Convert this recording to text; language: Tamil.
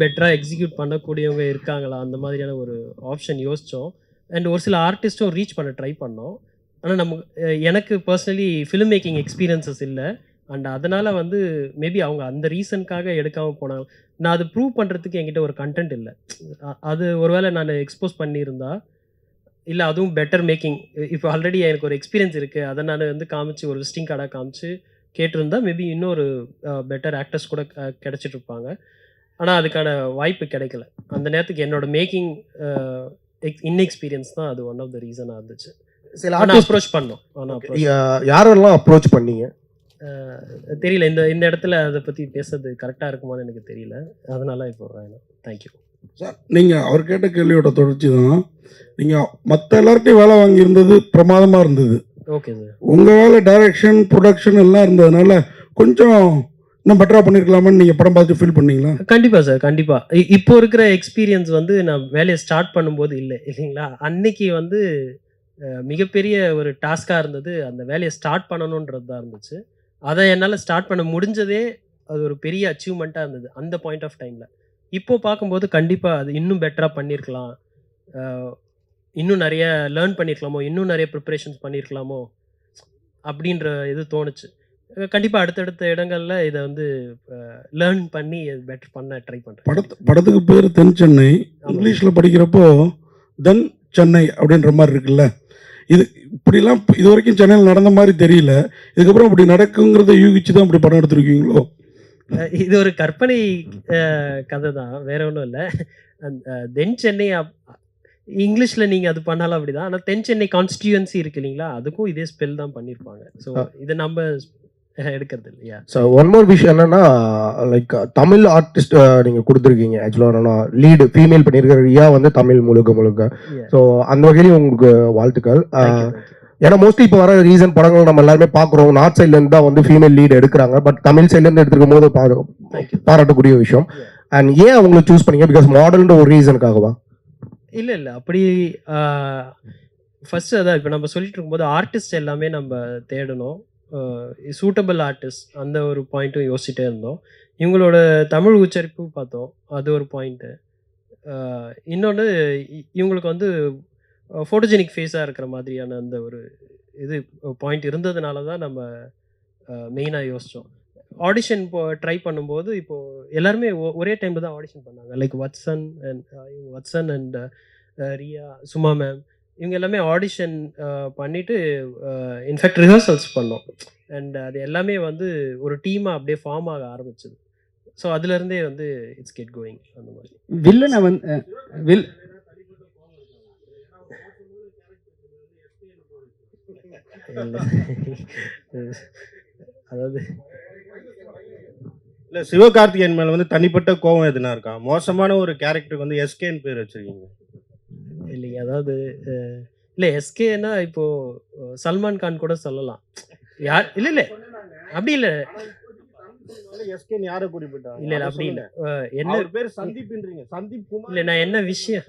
பெட்டராக எக்ஸிக்யூட் பண்ணக்கூடியவங்க இருக்காங்களா? அந்த மாதிரியான ஒரு ஆப்ஷன் யோசித்தோம் அண்ட் ஒரு சில ஆர்டிஸ்ட்டும் ரீச் பண்ண ட்ரை பண்ணோம். ஆனால் நம்ம எனக்கு பர்சனலி ஃபிலிம் மேக்கிங் எக்ஸ்பீரியன்சஸ் இல்லை. அண்ட் அதனால் வந்து மேபி அவங்க அந்த ரீசனுக்காக எடுக்காமல் போனாங்க. நான் அது ப்ரூவ் பண்ணுறதுக்கு என்கிட்ட ஒரு கண்டென்ட் இல்லை. அது ஒருவேளை நான் எக்ஸ்போஸ் பண்ணியிருந்தா இல்லை அதுவும் பெட்டர் மேக்கிங் இப்போ ஆல்ரெடி எனக்கு ஒரு எக்ஸ்பீரியன்ஸ் இருக்குது அதை நான் வந்து காமிச்சு ஒரு விசிட்டிங் கார்டாக காமிச்சு கேட்டிருந்தா மேபி இன்னொரு பெட்டர் ஆக்டர்ஸ் கூட கிடச்சிட்ருப்பாங்க இருப்பாங்க. ஆனால் அதுக்கான வாய்ப்பு கிடைக்கல. அந்த நேரத்துக்கு என்னோட மேக்கிங் இன்எக்ஸ்பீரியன்ஸ் தான் அது ஒன் ஆஃப் த ரீசனாக இருந்துச்சு. சில ஆனால் அப்ரோச் பண்ணோம். ஆனால் யாரெல்லாம் அப்ரோச் பண்ணீங்க? தெரியல. இந்த இந்த இடத்துல அதை பற்றி பேசுறது கரெக்டாக இருக்குமான்னு எனக்கு தெரியல. அதனால இப்போ வேணாம். தேங்க்யூ சார் நீங்கள் அவர் கேட்ட கேள்வியோட தொடர்ச்சி தான். நீங்கள் மற்ற எல்லார்ட்டையும் வேலை வாங்கியிருந்தது பிரமாதமாக இருந்தது. ஓகே சார் உங்கள் வேலை டைரக்ஷன் ப்ரொடக்ஷன் எல்லாம் இருந்ததுனால கொஞ்சம் இன்னும் பெட்டராக பண்ணியிருக்கலாமான்னு நீங்கள் படம் பார்த்து ஃபீல் பண்ணீங்களா? கண்டிப்பாக சார் கண்டிப்பாக இப்போ இருக்கிற எக்ஸ்பீரியன்ஸ் வந்து நான் வேலையை ஸ்டார்ட் பண்ணும்போது இல்லை இல்லைங்களா? அன்னைக்கு வந்து மிகப்பெரிய ஒரு டாஸ்காக இருந்தது அந்த வேலையை ஸ்டார்ட் பண்ணணுன்றது தான் இருந்துச்சு. அதை என்னால் ஸ்டார்ட் பண்ண முடிஞ்சதே அது ஒரு பெரிய அச்சீவ்மெண்ட்டாக இருந்தது அந்த பாயிண்ட் ஆஃப் டைமில் இப்போ பார்க்கும்போது கண்டிப்பாக அது இன்னும் பெட்டராக பண்ணியிருக்கலாம் இன்னும் நிறைய லேர்ன் பண்ணியிருக்கலாமோ இன்னும் நிறைய ப்ரிப்பரேஷன்ஸ் பண்ணியிருக்கலாமோ அப்படின்ற இது தோணுச்சு. கண்டிப்பாக அடுத்தடுத்த இடங்கள்ல இதை வந்து லேர்ன் பண்ணி பெட்டர் பண்ண ட்ரை பண்ணுறேன் படத்து படத்துக்கு பேர் தென் சென்னை. இங்கிலீஷில் படிக்கிறப்போ தென் சென்னை அப்படின்ற மாதிரி இருக்குல்ல. இது இப்படிலாம் இது வரைக்கும் சென்னையில் நடந்த மாதிரி தெரியல. இதுக்கப்புறம் இப்படி நடக்குங்கிறத யூகிச்சு தான் இப்படி படம் எடுத்திருக்கீங்களோ? இது ஒரு கற்பனை கதை தான் வேற ஒன்றும் இல்லை. தென் சென்னை இங்கிலீஷில் நீங்கள் அது பண்ணாலும் அப்படிதான். ஆனால் தென் சென்னை கான்ஸ்டியூன்சி இருக்கு இல்லைங்களா? அதுக்கும் இதே ஸ்பெல் தான் பண்ணியிருப்பாங்க ஸோ இதை நம்ம எடுக்கிறது இல்லையா ஸோ ஒன் மோர் விஷயம் என்னன்னா லைக் தமிழ் ஆர்டிஸ்ட் நீங்கள் கொடுத்துருக்கீங்க ஆக்சுவலாக என்னன்னா லீடு ஃபீமேல் பண்ணியிருக்கிற ரியா வந்து தமிழ் முழுக்க முழுக்க. ஸோ அந்த வகையிலும் உங்களுக்கு வாழ்த்துக்கள். ஏன்னா மோஸ்ட்லி இப்போ வர ரீசன் படங்கள் நம்ம எல்லாருமே பார்க்குறோம். நார்த் சைட்லேருந்து தான் வந்து ஃபீமேல் லீடு எடுக்கிறாங்க. பட் தமிழ் சைட்லேருந்து எடுத்துக்கும் போது. பாராட்டக்கூடிய விஷயம். அண்ட் ஏன் அவங்களை சூஸ் பண்ணீங்க? பிகாஸ் மாடல்ன்ற ஒரு ரீசனுக்காகவா இல்லை இல்லை. அப்படி ஃபர்ஸ்ட் அதான் இப்போ நம்ம சொல்லிட்டு இருக்கும்போது ஆர்டிஸ்ட் எல்லாமே நம்ம தேடணும். சூட்டபிள் ஆர்டிஸ்ட் அந்த ஒரு பாயிண்ட்டும் யோசிச்சுட்டே இருந்தோம். இவங்களோட தமிழ் உச்சரிப்பு பார்த்தோம். அது ஒரு பாயிண்ட்டு இன்னொன்று இவங்களுக்கு வந்து ஃபோட்டோஜெனிக் ஃபேஸாக இருக்கிற மாதிரியான அந்த ஒரு இது பாயிண்ட் இருந்ததுனால தான் நம்ம மெயினாக யோசித்தோம் ஆடிஷன் இப்போ ட்ரை பண்ணும்போது இப்போது எல்லாருமே ஒ- ஒரே டைமில் தான் ஆடிஷன் பண்ணாங்க. Like வட்சன் and வட்சன் and Riya Suma ma'am இவங்க எல்லாமே ஆடிஷன் பண்ணிவிட்டு இன்ஃபேக்ட் ரிஹர்சல்ஸ் பண்ணோம். அண்ட் அது எல்லாமே வந்து ஒரு டீமாக அப்படியே ஃபார்ம் ஆக ஆரம்பிச்சது. ஸோ அதுலேருந்தே வந்து இட்ஸ் கெட் கோயிங் அந்த மாதிரி. வில்லனை வந்து வில் அதாவது இல்ல சிவகார்த்திகேயன் மேல வந்து தனிப்பட்ட கோவம் எதுனா இருக்கா? மோசமான ஒரு கேரக்டருக்கு வந்து எஸ்கேன்னு பேர் வச்சிருக்கீங்க. இல்லைங்க அதாவது இல்லை எஸ்கேனா இப்போ சல்மான் கான் கூட சொல்லலாம். யார் இல்லை இல்லை அப்படி இல்லை. எஸ்கேன்னு யாரை குறிப்பிட்டாங்க இல்லை இல்லை அப்படி இல்லை. என்ன பேர் சந்தீப்ன்றீங்க. சந்தீப் குமார். இல்லை நான் என்ன விஷயம்?